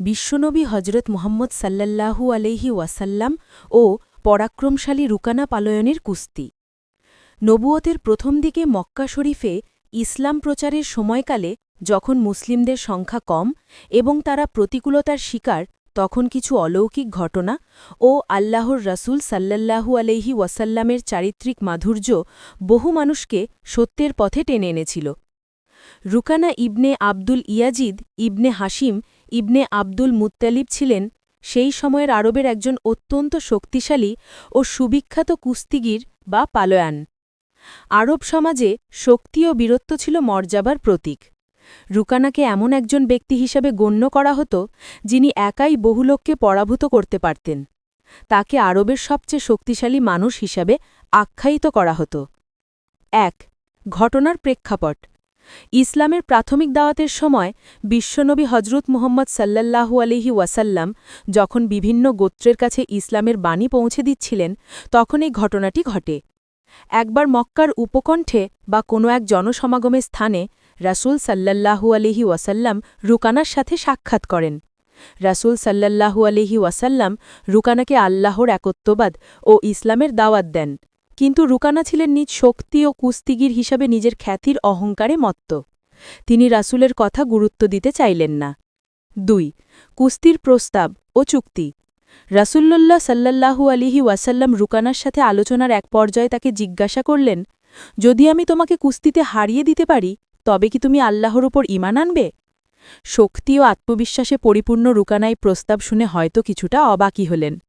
বিশ্বনবী হজরত মোহাম্মদ সাল্লাল্লাহু আলহি ওয়াসাল্লাম ও পরাক্রমশালী রুকানা পালয়নের কুস্তি। নবুয়তের প্রথম দিকে মক্কা শরীফে ইসলাম প্রচারের সময়কালে যখন মুসলিমদের সংখ্যা কম এবং তারা প্রতিকূলতার শিকার, তখন কিছু অলৌকিক ঘটনা ও আল্লাহর রাসূল সাল্লাল্লাহু আলহি ওয়াসাল্লামের চারিত্রিক মাধুর্য বহু মানুষকে সত্যের পথে টেনে এনেছিল। Rukana ibn Abdul Yazid ibn Hashim ibn Abdul Muttalib ছিলেন, সেই সময়ের আরবের একজন অত্যন্ত শক্তিশালী ও সুবিখ্যাত কুস্তিগির বা পালয়ান। আরব সমাজে শক্তি ও বীরত্ব ছিল মর্যাবার প্রতীক। রুকানাকে এমন একজন ব্যক্তি হিসাবে গণ্য করা হতো, যিনি একাই বহু লোককে পরাভূত করতে পারতেন। তাকে আরবের সবচেয়ে শক্তিশালী মানুষ হিসাবে আখ্যায়িত করা হতো। এক, ঘটনার প্রেক্ষাপট। ইসলামের প্রাথমিক দাওয়াতের সময় বিশ্বনবী হজরত মুহম্মদ সাল্লাল্লাহু আলহি ওয়াসাল্লাম যখন বিভিন্ন গোত্রের কাছে ইসলামের বাণী পৌঁছে দিচ্ছিলেন, তখন এই ঘটনাটি ঘটে। একবার মক্কার উপকণ্ঠে বা কোনো এক জনসমাগমের স্থানে রাসূল সাল্লাল্লাহু আলহি ওয়াসাল্লাম রুকানার সাথে সাক্ষাৎ করেন। রাসূল সাল্লাল্লাহু আলহি ওয়াসাল্লাম রুকানাকে আল্লাহর একত্ববাদ ও ইসলামের দাওয়াত দেন। কিন্তু রুকানা ছিলেন নিজ শক্তি ও কুস্তিগির হিসাবে নিজের খ্যাতির অহংকারে মত্ত। তিনি রাসূলের কথা গুরুত্ব দিতে চাইলেন না। দুই, কুস্তির প্রস্তাব ও চুক্তি। রাসুল্লাহ সাল্লাল্লাহু আলিহি ওয়াসাল্লাম রুকানার সাথে আলোচনার এক পর্যায়ে তাকে জিজ্ঞাসা করলেন, যদি আমি তোমাকে কুস্তিতে হারিয়ে দিতে পারি, তবে কি তুমি আল্লাহর ওপর ইমান আনবে? শক্তি ও আত্মবিশ্বাসে পরিপূর্ণ রুকানায় প্রস্তাব শুনে হয়তো কিছুটা অবাকি হলেন।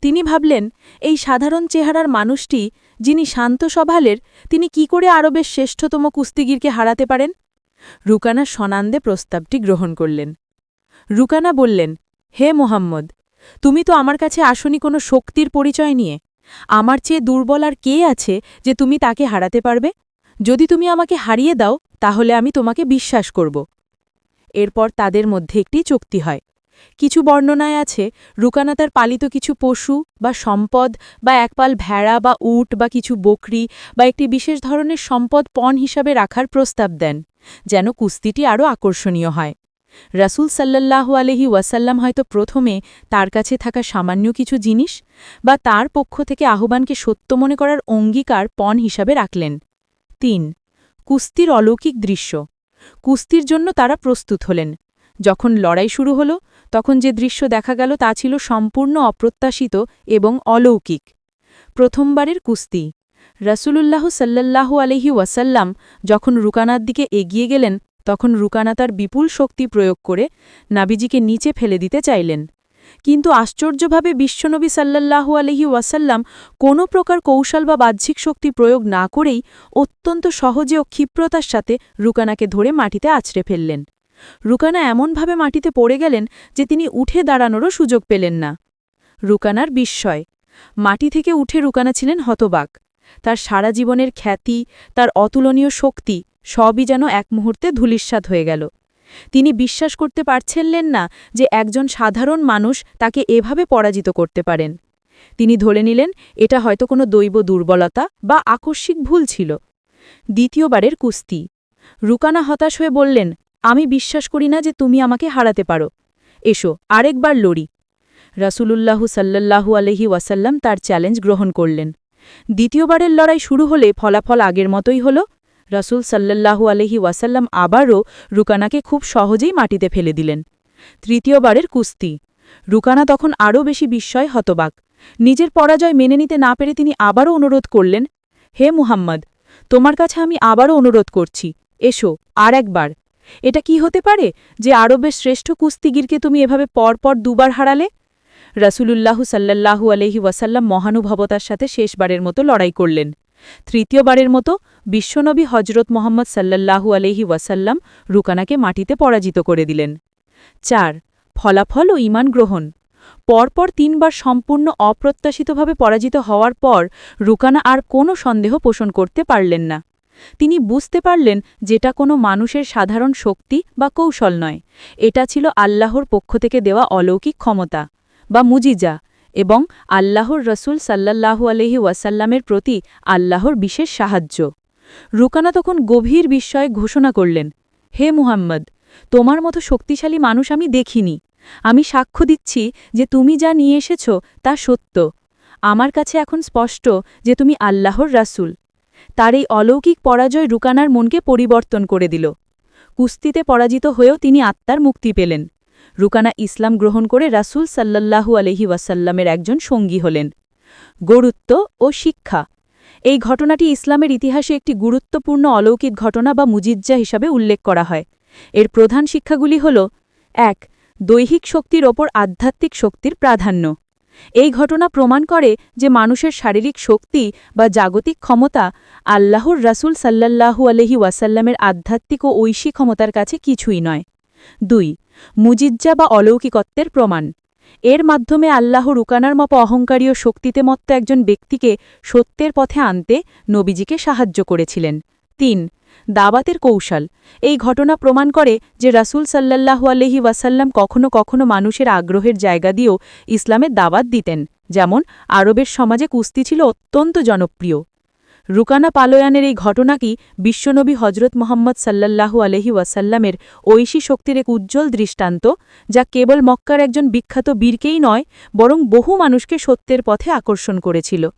তিনি ভাবলেন, এই সাধারণ চেহারার মানুষটি যিনি শান্ত স্বভালের, তিনি কি করে আরবের শ্রেষ্ঠতম কুস্তিগিরকে হারাতে পারেন? রুকানা সনান্দে প্রস্তাবটি গ্রহণ করলেন। রুকানা বললেন, হে মোহাম্মদ, তুমি তো আমার কাছে আসনি কোনো শক্তির পরিচয় নিয়ে। আমার চেয়ে দুর্বল আর কে আছে যে তুমি তাকে হারাতে পারবে? যদি তুমি আমাকে হারিয়ে দাও, তাহলে আমি তোমাকে বিশ্বাস করব। এরপর তাদের মধ্যে একটি চুক্তি হয়। কিছু বর্ণনায় আছে, রুকানা তার পালিত কিছু পশু বা সম্পদ বা একপাল ভেড়া বা উট বা কিছু বকরি বা একটি বিশেষ ধরনের সম্পদ পণ হিসাবে রাখার প্রস্তাব দেন, যেন কুস্তিটি আরও আকর্ষণীয় হয়। রাসুল সাল্লাল্লাহু আলহি ওয়াসাল্লাম হয়তো প্রথমে তার কাছে থাকা সামান্য কিছু জিনিস বা তার পক্ষ থেকে আহ্বানকে সত্য মনে করার অঙ্গীকার পণ হিসাবে রাখলেন। তিন, কুস্তির অলৌকিক দৃশ্য। কুস্তির জন্য তারা প্রস্তুত হলেন। যখন লড়াই শুরু হল তখন যে দৃশ্য দেখা গেল তা ছিল সম্পূর্ণ অপ্রত্যাশিত এবং অলৌকিক। প্রথমবারের কুস্তি। রাসূলুল্লাহ সাল্লাল্লাহু আলহি ওয়াসাল্লাম যখন রুকানার দিকে এগিয়ে গেলেন, তখন রুকানা তার বিপুল শক্তি প্রয়োগ করে নাবিজিকে নিচে ফেলে দিতে চাইলেন। কিন্তু আশ্চর্যভাবে বিশ্বনবী সাল্লাল্লাহু আলহি ওয়াসাল্লাম কোনো প্রকার কৌশল বা বাহ্যিক শক্তি প্রয়োগ না করেই অত্যন্ত সহজে ও ক্ষিপ্রতার সাথে রুকানাকে ধরে মাটিতে আছড়ে ফেললেন। রুকানা এমনভাবে মাটিতে পড়ে গেলেন যে তিনি উঠে দাঁড়ানোরও সুযোগ পেলেন না। রুকানার বিস্ময়। মাটি থেকে উঠে রুকানা ছিলেন হতবাক। তার সারা জীবনের খ্যাতি, তার অতুলনীয় শক্তি সবই যেন এক মুহূর্তে ধুলিস্বাদ হয়ে গেল। তিনি বিশ্বাস করতে পারছিলেন না যে একজন সাধারণ মানুষ তাকে এভাবে পরাজিত করতে পারেন। তিনি ধরে নিলেন, এটা হয়তো কোনো দৈব দুর্বলতা বা আকস্মিক ভুল ছিল। দ্বিতীয়বারের কুস্তি। রুকানা হতাশ হয়ে বললেন আমি বিশ্বাস করি না যে তুমি আমাকে হারাতে পারো। এসো, আরেকবার লড়ি। রাসূলুল্লাহু সাল্লাল্লাহু আলহি ওয়াসাল্লাম তার চ্যালেঞ্জ গ্রহণ করলেন। দ্বিতীয়বারের লড়াই শুরু হলে ফলাফল আগের মতোই হল। রাসুল সাল্লাল্লাহু আলহি ওয়াসাল্লাম আবারও রুকানাকে খুব সহজেই মাটিতে ফেলে দিলেন। তৃতীয়বারের কুস্তি। রুকানা তখন আরও বেশি বিস্ময় হতবাক। নিজের পরাজয় মেনে নিতে না পেরে তিনি আবারও অনুরোধ করলেন, হে মুহাম্মদ, তোমার কাছে আমি আবারও অনুরোধ করছি। এসো আর একবার এটা কি হতে পারে যে আরবের শ্রেষ্ঠ কুস্তিগিরকে তুমি এভাবে পরপর দুবার হারালে? রাসূলুল্লাহু সাল্লাল্লাহু আলহি ওয়াসাল্লাম মহানুভবতার সাথে শেষবারের মতো লড়াই করলেন। তৃতীয়বারের মতো বিশ্বনবী হজরত মোহাম্মদ সাল্লাল্লাহু আলহি ওয়াসাল্লাম রুকানাকে মাটিতে পরাজিত করে দিলেন। চার, ফলাফল ও ইমান গ্রহণ। পরপর তিনবার সম্পূর্ণ অপ্রত্যাশিতভাবে পরাজিত হওয়ার পর রুকানা আর কোনো সন্দেহ পোষণ করতে পারলেন না। তিনি বুঝতে পারলেন যেটা কোনো মানুষের সাধারণ শক্তি বা কৌশল নয়। এটা ছিল আল্লাহর পক্ষ থেকে দেওয়া অলৌকিক ক্ষমতা বা মুজিজা এবং আল্লাহর রসুল সাল্লাল্লাহু আলহি ওয়াসাল্লামের প্রতি আল্লাহর বিশেষ সাহায্য। রুকানা তখন গভীর বিস্ময়ে ঘোষণা করলেন, হে মুহাম্মদ, তোমার মতো শক্তিশালী মানুষ আমি দেখিনি। আমি সাক্ষ্য দিচ্ছি যে তুমি যা নিয়ে এসেছ তা সত্য। আমার কাছে এখন স্পষ্ট যে তুমি আল্লাহর রাসূল। তার এই অলৌকিক পরাজয় রুকানার মনকে পরিবর্তন করে দিল। কুস্তিতে পরাজিত হয়েও তিনি আত্মার মুক্তি পেলেন। রুকানা ইসলাম গ্রহণ করে রাসূল সাল্লাল্লাহু আলহি ওয়াসাল্লামের একজন সঙ্গী হলেন। গুরুত্ব ও শিক্ষা। এই ঘটনাটি ইসলামের ইতিহাসে একটি গুরুত্বপূর্ণ অলৌকিক ঘটনা বা মুজিজ্জা হিসাবে উল্লেখ করা হয়। এর প্রধান শিক্ষাগুলি হল, এক, দৈহিক শক্তির ওপর আধ্যাত্মিক শক্তির প্রাধান্য। এই ঘটনা প্রমাণ করে যে মানুষের শারীরিক শক্তি বা জাগতিক ক্ষমতা আল্লাহর রাসূল সাল্লাল্লাহু আলহি ওয়াসাল্লামের আধ্যাত্মিক ও ঐশী ক্ষমতার কাছে কিছুই নয়। দুই, মুজিজ্জা বা অলৌকিকত্বের প্রমাণ। এর মাধ্যমে আল্লাহ রুকানার মতো অহংকারী ও শক্তিতেমত্ত একজন ব্যক্তিকে সত্যের পথে আনতে নবীজিকে সাহায্য করেছিলেন। তিন দাবাতের কৌশল। এই ঘটনা প্রমাণ করে যে রাসূল সাল্লাল্লাহু আলহি ওয়াসাল্লাম কখনো কখনো মানুষের আগ্রহের জায়গা দিয়েও ইসলামের দাবাত দিতেন। যেমন, আরবের সমাজে কুস্তি ছিল অত্যন্ত জনপ্রিয়। রুকানা পালয়ানের এই ঘটনা কি বিশ্বনবী হজরত মোহাম্মদ সাল্লাল্লাহু আলহি ওয়াসাল্লামের ঐশী শক্তির এক উজ্জ্বল দৃষ্টান্ত, যা কেবল মক্কার একজন বিখ্যাত বীরকেই নয়, বরং বহু মানুষকে সত্যের পথে আকর্ষণ করেছিল।